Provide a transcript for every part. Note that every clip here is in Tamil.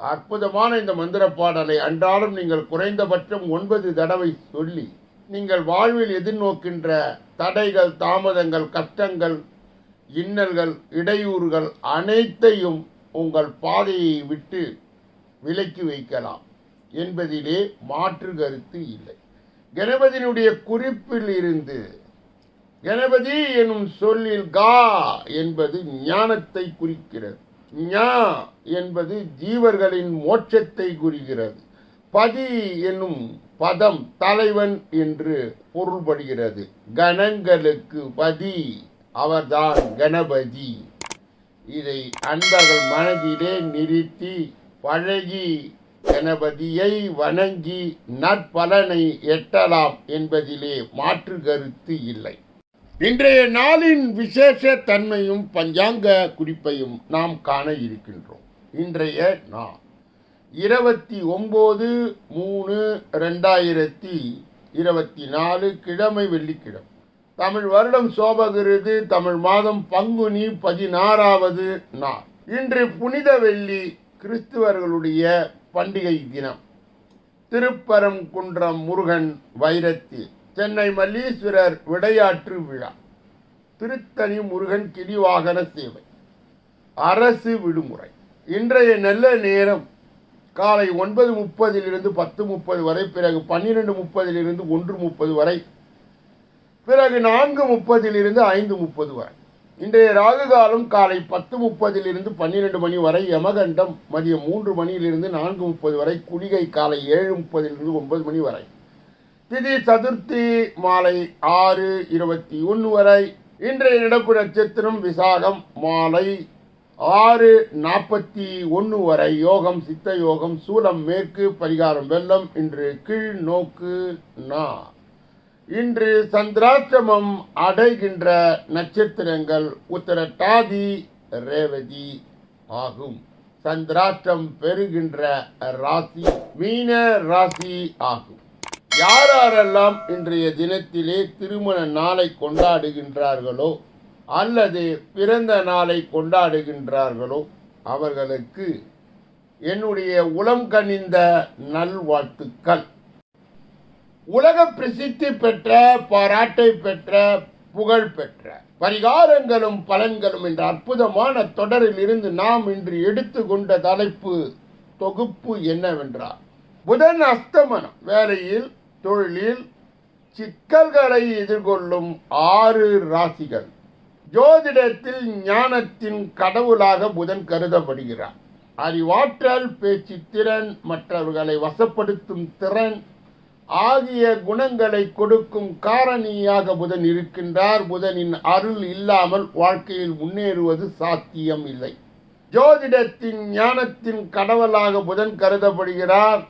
அற்புதமான இந்த மந்திர பாடலை அன்றாடம் நீங்கள் குறைந்தபட்சம் ஒன்பது தடவை சொல்லி நீங்கள் வாழ்வில் எதிர்நோக்கின்ற தடைகள் தாமதங்கள் கஷ்டங்கள் இன்னல்கள் இடையூறுகள் அனைத்தையும் உங்கள் பாதையை விட்டு விலக்கி வைக்கலாம் என்பதிலே மாற்று கருத்து இல்லை. கணபதியினுடைய குறிப்பில் இருந்து கணபதி எனும் சொல்லில் கா என்பது ஞானத்தை குறிக்கிறது. ஞா என்பது ஜீவர்களின் மோட்சத்தை குறிக்கிறது. பதி என்னும் பதம் தலைவன் என்று பொருள்படுகிறது. கணங்களுக்கு பதி அவர்தான் கணபதி. இதை அன்பர்கள் மனதிலே நிறுத்தி பழகி கணபதியை வணங்கி நற்பலனை எட்டலாம் என்பதிலே மாற்று கருத்து இல்லை. இன்றைய நாளின் விசேஷ தன்மையும் பஞ்சாங்க குறிப்பையும் நாம் காண இருக்கின்றோம். இன்றைய நாள் இருபத்தி ஒம்பது மூணு ரெண்டாயிரத்தி இருபத்தி நாலு கிழமை வெள்ளிக்கிழமை. தமிழ் வருடம் சோபகிருது தமிழ் மாதம் பங்குனி பதினாறாவது நாள். இன்று புனித வெள்ளி கிறிஸ்துவர்களுடைய பண்டிகை தினம். திருப்பரங்குன்றம் முருகன் வைரத்தில். சென்னை மல்லீஸ்வரர் விடையாற்று விழா. திருத்தணி முருகன் கிரிவாகன சேவை. அரசு விடுமுறை. இன்றைய நல்ல நேரம் காலை ஒன்பது முப்பதிலிருந்து பத்து முப்பது வரை பிறகு பன்னிரெண்டு முப்பதிலிருந்து ஒன்று முப்பது வரை பிறகு நான்கு முப்பதிலிருந்து ஐந்து முப்பது வரை. இன்றைய ராகு காலம் காலை பத்து முப்பதிலிருந்து பன்னிரெண்டு மணி வரை யமகண்டம் மதியம் மூன்று மணியிலிருந்து நான்கு முப்பது வரை குளிகை காலை ஏழு முப்பதிலிருந்து ஒன்பது மணி வரை. திதி சதுர்த்தி மாலை ஆறு இருபத்தி ஒன்று வரை. இன்றைய நடப்பு நட்சத்திரம் விசாகம் மாலை ஆறு நாற்பத்தி ஒன்று வரை. யோகம் சித்த யோகம் சூலம் மேற்கு பரிகாரம் வெள்ளம் இன்று கீழ் நோக்கு நா. இன்று சந்திராஷ்டமம் அடைகின்ற நட்சத்திரங்கள் உத்தரட்டாதி ரேவதி ஆகும். சந்திராஷ்டம் பெறுகின்ற ராசி மீன ராசி ஆகும். யார் யாரெல்லாம் இன்றைய தினத்திலே திருமண நாளை கொண்டாடுகின்றார்களோ அல்லது பிறந்த நாளை கொண்டாடுகின்றார்களோ அவர்களுக்கு என்னுடைய உளம் கனிந்த நல்வாழ்த்துக்கள். உலக பிரசித்தி பெற்ற பாராட்டை பெற்ற புகழ் பெற்ற பரிகாரங்களும் பலன்களும் என்ற அற்புதமான தொடரில் இருந்து நாம் இன்று எடுத்துக்கொண்ட தலைப்பு தொகுப்பு என்னவென்றால் புதன் அஸ்தமனம். வேலையில் தொழிலில் சிக்கல்களை எதிர்கொள்ளும் ஆறு ராசிகள். ஜோதிடத்தில் ஞானத்தின் கடவுளாக புதன் கருதப்படுகிறார். அறிவாற்றல் பேச்சு திறன் மற்றவர்களை வசப்படுத்தும் திறன் ஆகிய குணங்களை கொடுக்கும் காரணியாக புதன் இருக்கின்றார். புதனின் அருள் இல்லாமல் வாழ்க்கையில் முன்னேறுவது சாத்தியம் இல்லை. ஜோதிடத்தின் ஞானத்தின் கடவுளாக புதன் கருதப்படுகிறார்.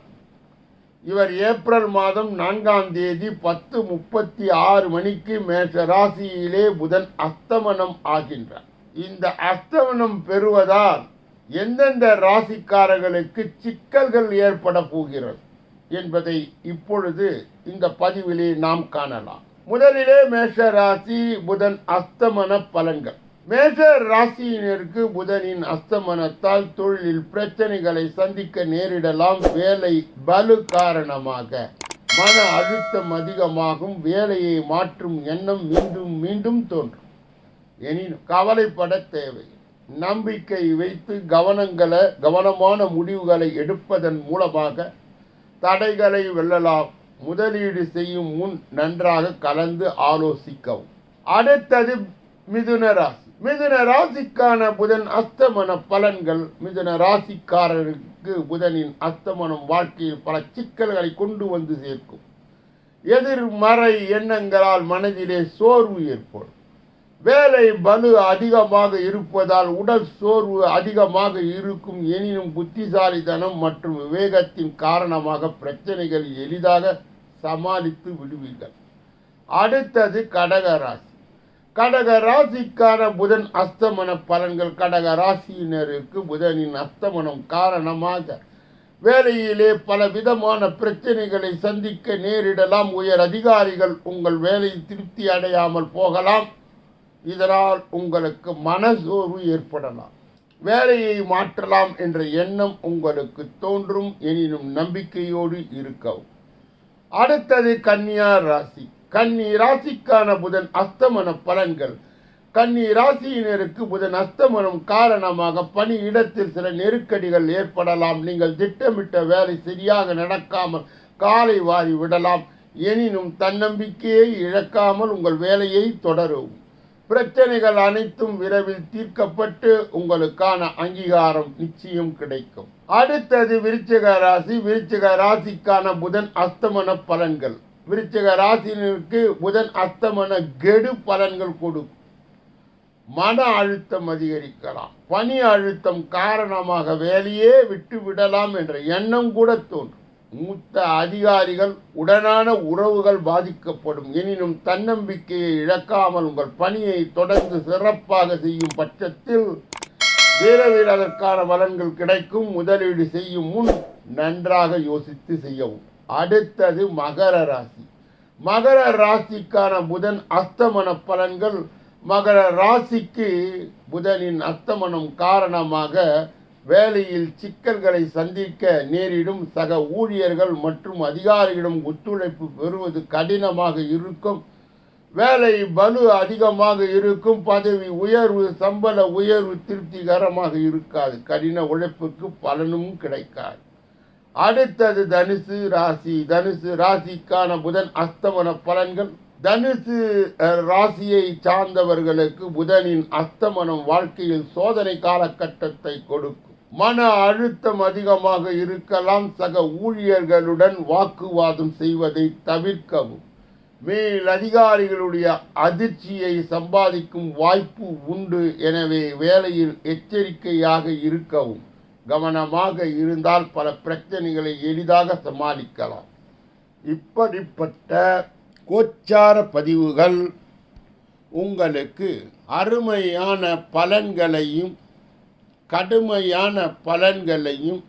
இவர் ஏப்ரல் மாதம் நான்காம் தேதி பத்து முப்பத்தி ஆறு மணிக்கு மேஷ ராசியிலே புதன் அஸ்தமனம் ஆகின்றார். இந்த அஸ்தமனம் பெறுவதால் எந்தெந்த ராசிக்காரர்களுக்கு சிக்கல்கள் ஏற்பட போகிறது என்பதை இப்பொழுது இந்த பதிவிலே நாம் காணலாம். முதலிலே மேஷ ராசி புதன் அஸ்தமன பலன்கள். மேஷ ராசியினருக்கு புதனின் அஸ்தமனத்தால் தொழிலில் பிரச்சனைகளை சந்திக்க நேரிடலாம். வேலை பலு காரணமாக மன அழுத்தம் அதிகமாகும். வேலையை மாற்றும் எண்ணம் மீண்டும் மீண்டும் தோன்றும். எனினும் கவலைப்பட தேவை. நம்பிக்கை வைத்து கவனங்களை கவனமான முடிவுகளை எடுப்பதன் மூலமாக தடைகளை வெல்லலாம். முதலீடு செய்யும் முன் நன்றாக கலந்து ஆலோசிக்கவும். அடுத்தது மிதுன ராசி. மிதுன ராசிக்கான புதன் அஸ்தமன பலன்கள் மிதுன ராசிக்காரருக்கு புதனின் அஸ்தமனம் வாழ்க்கையில் பல சிக்கல்களை கொண்டு வந்து சேர்க்கும். எதிர்மறை எண்ணங்களால் மனதிலே சோர்வு ஏற்படும். வேலை பலு அதிகமாக இருப்பதால் உடல் சோர்வு அதிகமாக இருக்கும் எனினும் புத்திசாலித்தனம் மற்றும் விவேகத்தின் காரணமாக பிரச்சனைகள் எளிதாக சமாளித்து விடுவீர்கள். அடுத்தது கடகராசி கடக ராசிக்கான புதன் அஸ்தமன பலன்கள். கடக ராசியினருக்கு புதனின் அஸ்தமனம் காரணமாக வேலையிலே பல விதமான பிரச்சனைகளை சந்திக்க நேரிடலாம். உயர் அதிகாரிகள் உங்கள் வேலை திருப்தி அடையாமல் போகலாம். இதனால் உங்களுக்கு மனசோர்வு ஏற்படலாம். வேலையை மாற்றலாம் என்ற எண்ணம் உங்களுக்கு தோன்றும். எனினும் நம்பிக்கையோடு இருக்கவும். அடுத்தது கன்னியா ராசி. கன்னி ராசிக்கான புதன் அஸ்தமன பலன்கள். கன்னி ராசியினருக்கு புதன் அஸ்தமனம் காரணமாக பணி இடத்தில் சில நெருக்கடிகள் ஏற்படலாம். நீங்கள் திட்டமிட்ட வேலை சரியாக நடக்காமல் காலை வாரி விடலாம். எனினும் தன்னம்பிக்கையை இழக்காமல் உங்கள் வேலையை தொடரும். பிரச்சனைகள் அனைத்தும் விரைவில் தீர்க்கப்பட்டு உங்களுக்கான அங்கீகாரம் நிச்சயம் கிடைக்கும். அடுத்தது விருச்சிக ராசி. விருச்சிக ராசிக்கான புதன் அஸ்தமன பலன்கள். விருச்சிக ராசினருக்கு புதன் அஸ்தமன கெடு பலன்கள் கொடுக்கும். மன அழுத்தம் அதிகரிக்கலாம். பணி அழுத்தம் காரணமாக வேலையே விட்டு விடலாம் என்ற எண்ணம் கூட தோன்றும். மூத்த அதிகாரிகள் உடனான உறவுகள் பாதிக்கப்படும். எனினும் தன்னம்பிக்கையை இழக்காமல் உங்கள் பணியை தொடர்ந்து சிறப்பாக செய்யும் பட்சத்தில் விரைவில் அதற்கான பலன்கள் கிடைக்கும். முதலீடு செய்யும் முன் நன்றாக யோசித்து செய்யவும். அடுத்தது மகர ராசி. மகர ராசிக்கான புதன் அஸ்தமன பலன்கள் மகர ராசிக்கு புதனின் அஸ்தமனம் காரணமாக வேலையில் சிக்கல்களை சந்திக்க நேரிடும் சக ஊழியர்கள் மற்றும் அதிகாரிகளிடம் ஒத்துழைப்பு பெறுவது கடினமாக இருக்கும். வேலை பலு அதிகமாக இருக்கும் பதவி உயர்வு சம்பள உயர்வு திருப்திகரமாக இருக்காது. கடின உழைப்புக்கு பலனும் கிடைக்காது. அடுத்தது தனுசு ராசி. தனுசு ராசிக்கான புதன் அஸ்தமன பலன்கள். தனுசு ராசியை சார்ந்தவர்களுக்கு புதனின் அஸ்தமனம் வாழ்க்கையில் சோதனை காலகட்டத்தை கொடுக்கும். மன அழுத்தம் அதிகமாக இருக்கலாம். சக ஊழியர்களுடன் வாக்குவாதம் செய்வதை தவிர்க்கவும். மேல் அதிகாரிகளுடைய அதிர்ச்சியை சம்பாதிக்கும் வாய்ப்பு உண்டு. எனவே வேலையில் எச்சரிக்கையாக இருக்கவும். கவனமாக இருந்தால் பல பிரச்சனைகளை எளிதாக சமாளிக்கலாம். இப்படிப்பட்ட கோச்சார பதிவுகள் உங்களுக்கு அருமையான பலன்களையும் கடுமையான பலன்களையும்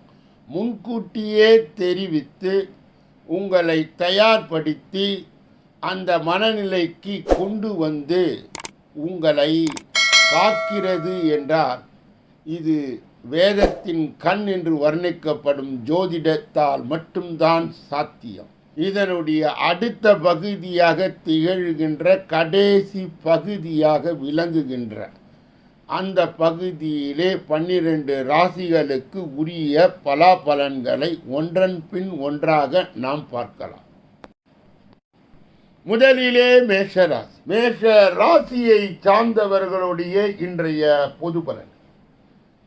முன்கூட்டியே தெரிவித்து உங்களை தயார்படுத்தி அந்த மனநிலைக்கு கொண்டு வந்து உங்களை காக்கிறது என்றால் இது வேதத்தின் கண் என்று வர்ணிக்கப்படும் ஜோதிடத்தால் மட்டும்தான் சாத்தியம். இதனுடைய அடுத்த பகுதியாக திகழ்கின்ற கடைசி பகுதியாக விளங்குகின்ற அந்த பகுதியிலே பன்னிரண்டு ராசிகளுக்கு உரிய பலாபலன்களை ஒன்றன் பின் ஒன்றாக நாம் பார்க்கலாம். முதலிலே மேஷராசி. மேஷ ராசியை சார்ந்தவர்களுடைய இன்றைய பொது பலன்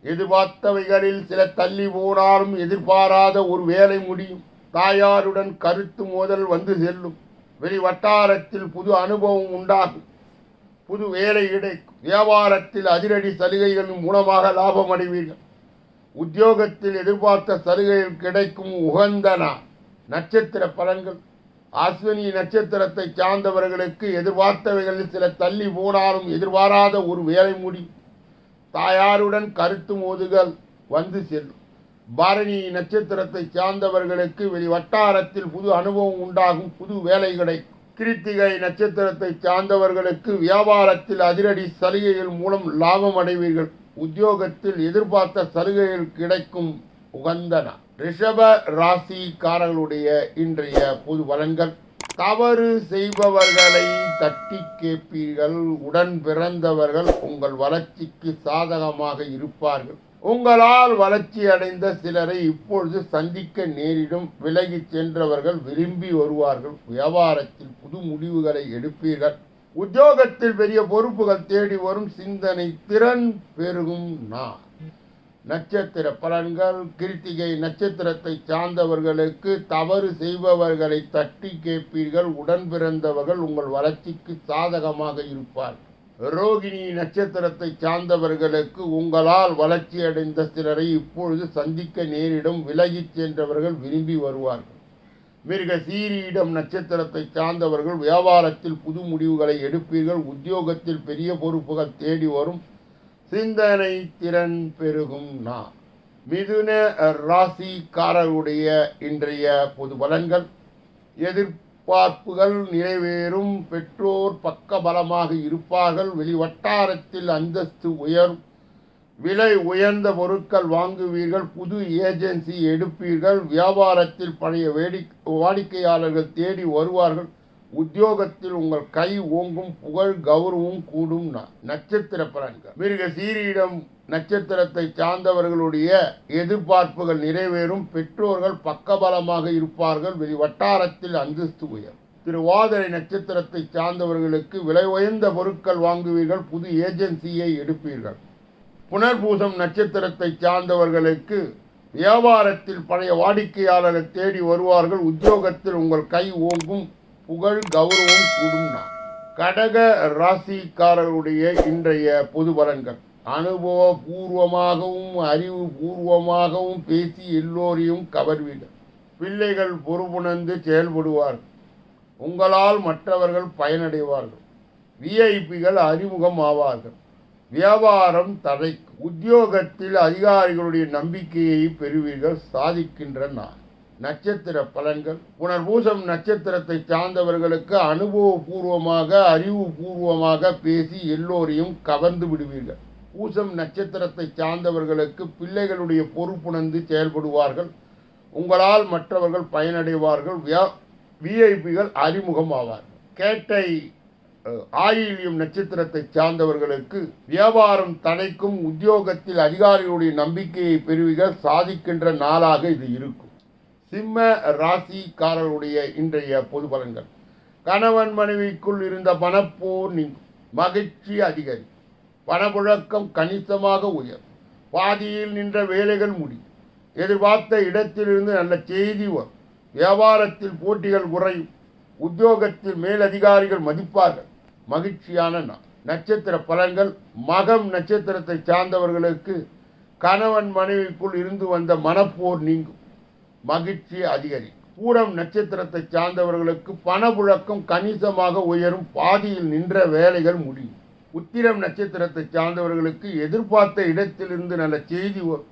எதிர்பார்த்தவைகளில் சில தள்ளி போனாலும் எதிர்பாராத ஒரு வேலை முடியும். தாயாருடன் கருத்து மோதல் வந்து செல்லும். வெளி வட்டாரத்தில் புது அனுபவம் உண்டாகும். புது வேலை கிடைக்கும். வியாபாரத்தில் அதிரடி சலுகைகள் மூலமாக லாபம் அடைவீர்கள். உத்தியோகத்தில் எதிர்பார்த்த சலுகைகள் கிடைக்கும் உகந்தனா நட்சத்திர பலன்கள். அஸ்வினி நட்சத்திரத்தை சார்ந்தவர்களுக்கு எதிர்பார்த்தவைகளில் சில தள்ளி போனாலும் எதிர்பாராத ஒரு வேலை முடியும். தாயாருடன் கருத்து மோதுகள் வந்து செல்லும். பாரணி நட்சத்திரத்தை சார்ந்தவர்களுக்கு வெளி வட்டாரத்தில் புது அனுபவம் உண்டாகும் புது வேலை கிடைக்கும் கிருத்திகை நட்சத்திரத்தை சார்ந்தவர்களுக்கு வியாபாரத்தில் அதிரடி சலுகைகள் மூலம் லாபம் அடைவீர்கள். உத்தியோகத்தில் எதிர்பார்த்த சலுகைகள் கிடைக்கும் உகந்தன. ரிஷப ராசிக்காரர்களுடைய இன்றைய பொது பலன்கள் தவறு செய்பவர்களை தட்டி கேட்பீர்கள். உடன் பிறந்தவர்கள் உங்கள் வளர்ச்சிக்கு சாதகமாக இருப்பார்கள். உங்களால் வளர்ச்சி அடைந்த சிலரை இப்பொழுது சந்திக்க நேரிடும். விலகிச் சென்றவர்கள் விரும்பி வருவார்கள். வியாபாரத்தில் புது முடிவுகளை எடுப்பீர்கள். உத்தியோகத்தில் பெரிய பொறுப்புகள் தேடி வரும். சிந்தனை திறன் பெருகும். நான் நட்சத்திர பலன்கள் கிருத்திகை நட்சத்திரத்தை சார்ந்தவர்களுக்கு தவறு செய்பவர்களை தட்டி கேட்பீர்கள். உடன் பிறந்தவர்கள் உங்கள் வளர்ச்சிக்கு சாதகமாக இருப்பார். ரோகிணி நட்சத்திரத்தை சார்ந்தவர்களுக்கு உங்களால் வளர்ச்சியடைந்த சிலரை இப்பொழுது சந்திக்க நேரிடும் விலகிச் சென்றவர்கள் விரும்பி வருவார்கள். மிருக சீரியிடம் நட்சத்திரத்தை சார்ந்தவர்கள் வியாபாரத்தில் புது முடிவுகளை எடுப்பீர்கள். உத்தியோகத்தில் பெரிய பொறுப்புகள் தேடி வரும். சிந்தனை திறன் பெருகும் நான் மிதுன ராசிக்காரருடைய இன்றைய பொது பலன்கள் எதிர்பார்ப்புகள் நிறைவேறும் பெற்றோர் பக்கபலமாக இருப்பார்கள் வெளிவட்டாரத்தில் அந்தஸ்து உயரும் விலை உயர்ந்த பொருட்கள் வாங்குவீர்கள் புது ஏஜென்சி எடுப்பீர்கள் வியாபாரத்தில் பழைய வேடி வாடிக்கையாளர்கள் தேடி வருவார்கள் உத்தியோகத்தில் உங்கள் கை ஓங்கும் புகழ் கௌரவம் கூடும் ந- நட்சத்திர பலன்கள் மிருக சீரியிடம் நட்சத்திரத்தை சார்ந்தவர்களுடைய எதிர்பார்ப்புகள் நிறைவேறும் பெற்றோர்கள் பக்கபலமாக இருப்பார்கள். வெளி வட்டாரத்தில் அந்தஸ்து உயர் திருவாதிரை நட்சத்திரத்தை சார்ந்தவர்களுக்கு விலை உயர்ந்த பொருட்கள் வாங்குவீர்கள் புது ஏஜென்சியை எடுப்பீர்கள். புனர்பூசம் நட்சத்திரத்தை சார்ந்தவர்களுக்கு வியாபாரத்தில் பழைய வாடிக்கையாளர்கள் தேடி வருவார்கள். உத்தியோகத்தில் உங்கள் கை ஓங்கும் புகழ் கௌரவம் கூடும்னா கடக ராசிக்காரர்களுடைய இன்றைய பொது பலன்கள். அனுபவ பூர்வமாகவும் அறிவு பூர்வமாகவும் பேசி எல்லோரையும் கவர்வீர்கள். பிள்ளைகள் பொறுப்புணர்ந்து செயல்படுவார்கள் உங்களால் மற்றவர்கள் பயனடைவார்கள். விஐபிகள் அறிமுகம் ஆவார்கள். வியாபாரம் தடைக்கும். உத்தியோகத்தில் அதிகாரிகளுடைய நம்பிக்கையை பெறுவீர்கள் சாதிக்கின்ற நான் நட்சத்திர பலன்கள். புனர்பூசம் நட்சத்திரத்தை சார்ந்தவர்களுக்கு அனுபவபூர்வமாக அறிவுபூர்வமாக பேசி எல்லோரையும் கவர்ந்து விடுவீர்கள். பூசம் நட்சத்திரத்தை சார்ந்தவர்களுக்கு பிள்ளைகளுடைய பொறுப்புணர்ந்து செயல்படுவார்கள். உங்களால் மற்றவர்கள் பயனடைவார்கள். வியா விஐபிகள் அறிமுகமாவார் கேட்டை ஆயிலியம் நட்சத்திரத்தை சார்ந்தவர்களுக்கு வியாபாரம் தடைக்கும் உத்தியோகத்தில் அதிகாரிகளுடைய நம்பிக்கையை பெறுவீர்கள். சாதிக்கின்ற நாளாக இது இருக்கும். சிம்ம ராசிக்காரருடைய இன்றைய பொது பலன்கள். கணவன் மனைவிக்குள் இருந்த பணப்போர் நீங்கும். மகிழ்ச்சி அதிகரி. பணப்புழக்கம் கணிசமாக உயர். பாதியில் நின்ற வேலைகள் முடியும். எதிர்பார்த்த இடத்திலிருந்து நல்ல செய்தி வரும். வியாபாரத்தில் போட்டிகள் குறையும். உத்தியோகத்தில் மேலதிகாரிகள் மதிப்பார்கள். மகிழ்ச்சியான நாள். நட்சத்திர பலன்கள். மகம் நட்சத்திரத்தை சார்ந்தவர்களுக்கு கணவன் மனைவிக்குள் இருந்து வந்த மனப்போர் நீங்கும். மகிழ்ச்சி அதிகரிக்கும் பூரம் நட்சத்திரத்தை சார்ந்தவர்களுக்கு பணப்புழக்கம் கணிசமாக உயரும். பாதியில் நின்ற வேலைகள் முடியும் உத்திரம் நட்சத்திரத்தை சார்ந்தவர்களுக்கு எதிர்பார்த்த இடத்திலிருந்து நல்ல செய்தி வரும்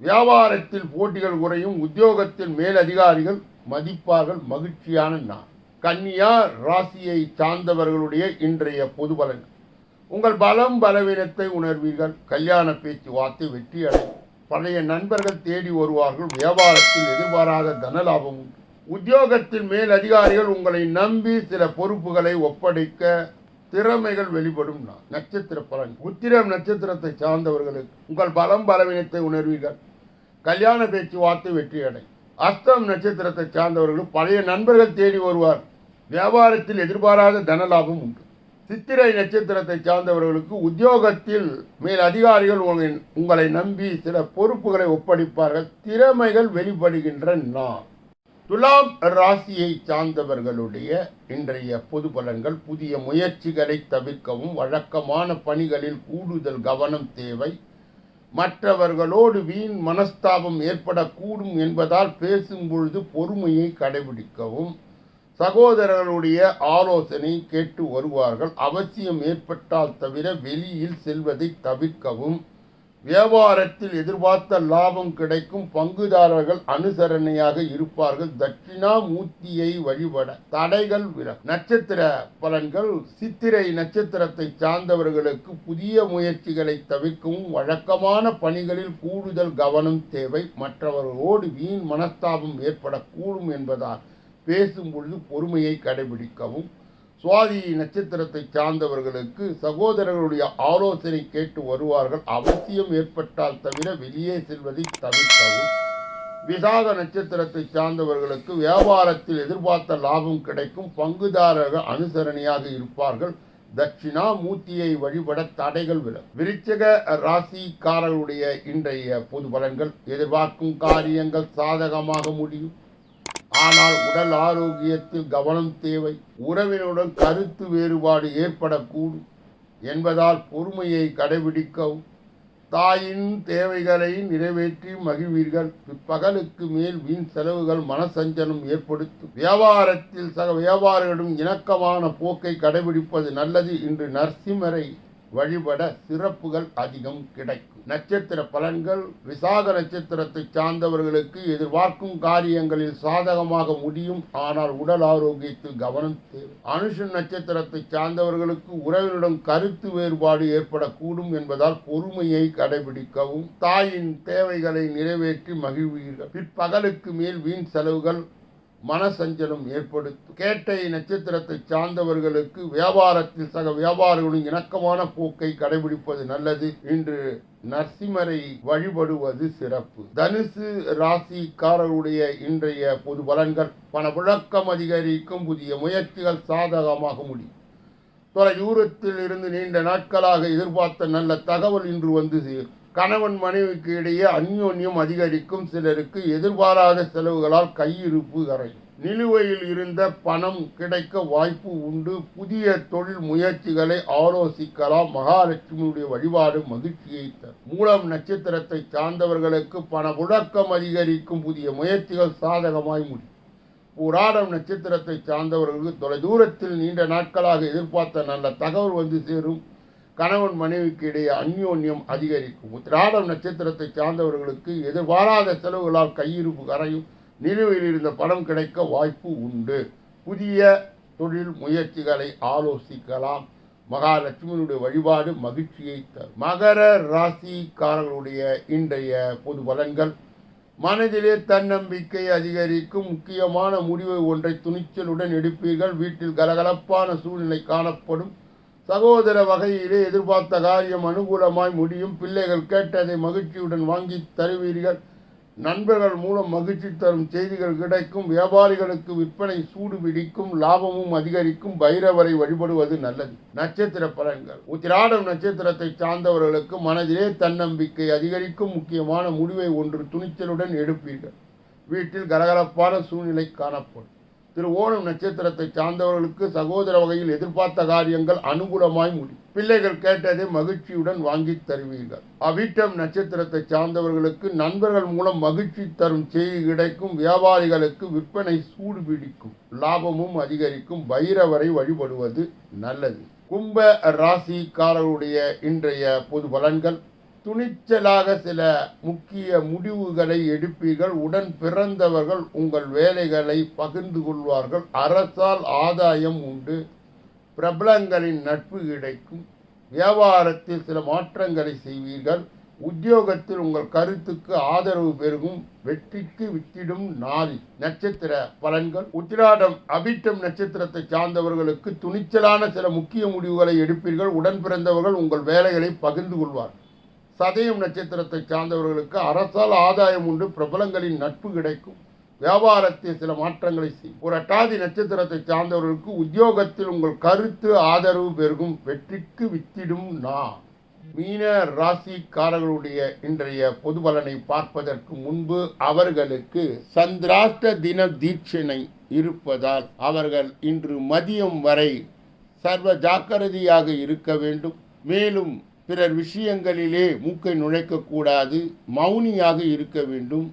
வியாபாரத்தில் போட்டிகள் குறையும். உத்தியோகத்தில் மேலதிகாரிகள் மதிப்பார்கள். மகிழ்ச்சியான நான் கன்னியா ராசியை சார்ந்தவர்களுடைய இன்றைய பொது பலன் உங்கள் பலம் பலவீனத்தை உணர்வீர்கள். கல்யாண பேச்சுவார்த்தை வெற்றி அடையும் பழைய நண்பர்கள் தேடி வருவார்கள். வியாபாரத்தில் எதிர்பாராத தனலாபம். உண்டு உத்தியோகத்தில் மேல் அதிகாரிகள் உங்களை நம்பி சில பொறுப்புகளை ஒப்படைக்க திறமைகள் வெளிப்படும் நான் நட்சத்திர பலன். உத்திரம் நட்சத்திரத்தை சார்ந்தவர்களுக்கு உங்கள் பலம் பலவீனத்தை உணர்வீர்கள். கல்யாண பேச்சுவார்த்தை வெற்றியடை அஸ்தம் நட்சத்திரத்தை சார்ந்தவர்கள் பழைய நண்பர்கள் தேடி வருவார். வியாபாரத்தில் எதிர்பாராத தனலாபம் உண்டு. சித்திரை நட்சத்திரத்தை சார்ந்தவர்களுக்கு உத்தியோகத்தில் மேல் அதிகாரிகள் உங்களை- உங்களை நம்பி சில பொறுப்புகளை ஒப்படைப்பார்கள் திறமைகள் வெளிப்படுகின்ற நான் துலாம் ராசியை சார்ந்தவர்களுடைய இன்றைய பொது பலன்கள் புதிய முயற்சிகளை தவிர்க்கவும் வழக்கமான பணிகளில் கூடுதல் கவனம் தேவை. மற்றவர்களோடு வீண் மனஸ்தாபம் ஏற்படக்கூடும் என்பதால் பேசும் பொழுது பொறுமையை கடைபிடிக்கவும். சகோதரர்களுடைய ஆலோசனை கேட்டு வருவார்கள். அவசியம் ஏற்பட்டால் தவிர வெளியில் செல்வதை தவிர்க்கவும். வியாபாரத்தில் எதிர்பார்த்த லாபம் கிடைக்கும். பங்குதாரர்கள் அனுசரணையாக இருப்பார்கள். தட்சிணாமூர்த்தியை வழிபட தடைகள் வில நட்சத்திர பலன்கள் சித்திரை நட்சத்திரத்தை சார்ந்தவர்களுக்கு புதிய முயற்சிகளை தவிர்க்கவும். வழக்கமான பணிகளில் கூடுதல் கவனம் தேவை. மற்றவர்களோடு வீண் மனஸ்தாபம் ஏற்படக்கூடும் என்பதால் பேசும் பொழுது பொறுமையை கடைபிடிக்கவும். சுவாதி நட்சத்திரத்தை சார்ந்தவர்களுக்கு சகோதரர்களுடைய ஆலோசனை கேட்டு வருவார்கள். அவசியம் ஏற்பட்டால் தவிர வெளியே செல்வதை தவிர்க்கவும். விசாக நட்சத்திரத்தை சார்ந்தவர்களுக்கு வியாபாரத்தில் எதிர்பார்த்த லாபம் கிடைக்கும். பங்குதாரர்கள் அனுசரணையாக இருப்பார்கள். தட்சிணாமூர்த்தியை வழிபட தடைகள் வில விருச்சக ராசிக்காரர்களுடைய இன்றைய பொது பலன்கள். எதிர்பார்க்கும் காரியங்கள் சாதகமாக முடியும். ஆனால் உடல் ஆரோக்கியத்தில் கவனம் தேவை. உறவினுடன் கருத்து வேறுபாடு ஏற்படக்கூடும் என்பதால் பொறுமையை கடைபிடிக்கவும். தாயின் தேவைகளை நிறைவேற்றி மகிழ்வீர்கள். பிற்பகலுக்கு மேல் வீண் செலவுகள் மனசஞ்சலம் ஏற்படுத்தும். வியாபாரத்தில் சக வியாபாரிகளிடம் இணக்கமான போக்கை கடைபிடிப்பது நல்லது. இன்று நரசிம்மரை வழிபட சிறப்புகள் அதிகம் கிடைக்கும். நட்சத்திர பலன்கள் விசாக நட்சத்திரத்தை சார்ந்தவர்களுக்கு எதிர்பார்க்கும் காரியங்களில் சாதகமாக முடியும். ஆனால் உடல் ஆரோக்கியத்தில் கவனம் தேவை. அனுஷன் நட்சத்திரத்தை சார்ந்தவர்களுக்கு உறவினுடன் கருத்து வேறுபாடு ஏற்படக்கூடும் என்பதால் பொறுமையை கடைபிடிக்கவும் தாயின் தேவைகளை நிறைவேற்றி மகிழ்வீர்கள். பிற்பகலுக்கு மேல் வீண் செலவுகள் மனசஞ்சலம் ஏற்படுத்தும் கேட்டை நட்சத்திரத்தை சார்ந்தவர்களுக்கு வியாபாரத்தில் சக வியாபாரிகளின் இணக்கமான போக்கை கடைபிடிப்பது நல்லது. இன்று நரசிம்மரை வழிபடுவது சிறப்பு. தனுசு ராசிக்காரருடைய இன்றைய பொது பலன்கள் பணப்புழக்கம் அதிகரிக்கும் புதிய முயற்சிகள் சாதகமாக முடியும். தொலை தூரத்தில் இருந்து நீண்ட நாட்களாக எதிர்பார்த்த நல்ல தகவல் இன்று வந்து சேரும். கணவன் மனைவிக்கு இடையே அந்யோன்யம் அதிகரிக்கும். சிலருக்கு எதிர்பாராத செலவுகளால் கையிருப்பு கரையும் நிலுவையில் இருந்த பணம் கிடைக்க வாய்ப்பு உண்டு. புதிய தொழில் முயற்சிகளை ஆலோசிக்கலாம். மகாலட்சுமியுடைய வழிபாடு மகிழ்ச்சியை தரும். மூலம் நட்சத்திரத்தை சார்ந்தவர்களுக்கு பண புழக்கம் அதிகரிக்கும். புதிய முயற்சிகள் சாதகமாய் முடியும். பூராடம் நட்சத்திரத்தை சார்ந்தவர்களுக்கு தொலைதூரத்தில் நீண்ட நாட்களாக எதிர்பார்த்த நல்ல தகவல் வந்து சேரும். கணவன் மனைவிக்கு இடையே அந்யோன்யம் அதிகரிக்கும். உத்திராடம் நட்சத்திரத்தை சார்ந்தவர்களுக்கு எதிர்பாராத செலவுகளால் கையிருப்பு கரையும் நிலுவையில் இருந்த பணம் கிடைக்க வாய்ப்பு உண்டு. புதிய தொழில் முயற்சிகளை ஆலோசிக்கலாம். மகாலட்சுமியினுடைய வழிபாடு மகிழ்ச்சியை தரும். மகர ராசிக்காரர்களுடைய இன்றைய பொது பலன்கள். மனதிலே தன்னம்பிக்கை அதிகரிக்கும். முக்கியமான முடிவை ஒன்றை துணிச்சலுடன் எடுப்பீர்கள். வீட்டில் கலகலப்பான சூழ்நிலை காணப்படும். சகோதர வகையிலே எதிர்பார்த்த காரியம் அனுகூலமாய் முடியும். பிள்ளைகள் கேட்டதை மகிழ்ச்சியுடன் வாங்கி தருவீர்கள். நண்பர்கள் மூலம் மகிழ்ச்சி தரும் செய்திகள் கிடைக்கும். வியாபாரிகளுக்கு விற்பனை சூடு பிடிக்கும் லாபமும் அதிகரிக்கும். பைரவரை வழிபடுவது நல்லது. நட்சத்திர பலன்கள். உத்திராடம் நட்சத்திரத்தை சார்ந்தவர்களுக்கு மனதிலே தன்னம்பிக்கை அதிகரிக்கும். முக்கியமான முடிவை ஒன்று துணிச்சலுடன் எடுப்பீர்கள். வீட்டில் கலகலப்பான சூழ்நிலை காணப்படும். திரு ஓணம் நட்சத்திரத்தை சார்ந்தவர்களுக்கு சகோதர வகையில் எதிர்பார்த்த காரியங்கள் அனுகூலமாய் முடியும். பிள்ளைகள் கேட்டதை மகிழ்ச்சியுடன் வாங்கி தருவீர்கள். அவிட்டம் நட்சத்திரத்தை சார்ந்தவர்களுக்கு நண்பர்கள் மூலம் மகிழ்ச்சி தரும் செய்தி கிடைக்கும். வியாபாரிகளுக்கு விற்பனை சூடு பிடிக்கும். லாபமும் அதிகரிக்கும். பைரவரை வழிபடுவது நல்லது. கும்ப ராசிக்காரருடைய இன்றைய பொது பலன்கள். துணிச்சலாக சில முக்கிய முடிவுகளை எடுப்பீர்கள். உடன் பிறந்தவர்கள் உங்கள் வேலைகளை பகிர்ந்து கொள்வார்கள். அரசால் ஆதாயம் உண்டு. பிரபலங்களின் நட்பு கிடைக்கும். வியாபாரத்தில் சில மாற்றங்களை செய்வீர்கள். உத்தியோகத்தில் உங்கள் கருத்துக்கு ஆதரவு பெருகும். வெற்றிக்கு வித்திடும் நாள் நட்சத்திர பலன்கள். உத்திராடம் அபிட்டம் நட்சத்திரத்தை சார்ந்தவர்களுக்கு துணிச்சலான சில முக்கிய முடிவுகளை எடுப்பீர்கள். உடன் பிறந்தவர்கள் உங்கள் வேலைகளை பகிர்ந்து கொள்வார்கள். சதயம் நட்சத்திரத்தை சார்ந்தவர்களுக்கு அரசால் ஆதாயம் உண்டு பிரபலங்களின் நட்பு கிடைக்கும். வியாபாரத்தில் சில மாற்றங்களை செய்யும் ஒரு அட்டாதி நட்சத்திரத்தை சார்ந்தவர்களுக்கு உத்தியோகத்தில் உங்கள் கருத்து ஆதரவு பெருகும். வெற்றிக்கு வித்திடும் நா மீன ராசிக்காரர்களுடைய இன்றைய பொது பலனை பார்ப்பதற்கு முன்பு அவர்களுக்கு சந்திராஷ்ட தின தீட்சணை இருப்பதால் அவர்கள் இன்று மதியம் வரை சர்வ ஜாக்கிரதையாக இருக்க வேண்டும். மேலும் பிறர் விஷயங்களிலே மூக்கை நுழைக்கக்கூடாது மௌனியாக இருக்க வேண்டும்.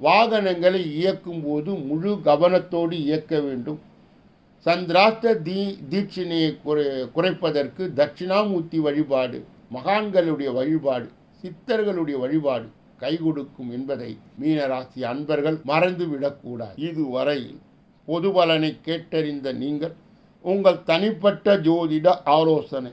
வாகனங்களை இயக்கும் போது முழு கவனத்தோடு இயக்க வேண்டும். சந்திராஸ்த தீ தீட்சிணையை குறை குறைப்பதற்கு தட்சிணாமூர்த்தி வழிபாடு மகான்களுடைய வழிபாடு சித்தர்களுடைய வழிபாடு கை கொடுக்கும் என்பதை மீனராசி அன்பர்கள் மறந்துவிடக்கூடாது. இதுவரை பொது பலனை கேட்டறிந்த நீங்கள் உங்கள் தனிப்பட்ட ஜோதிட ஆலோசனை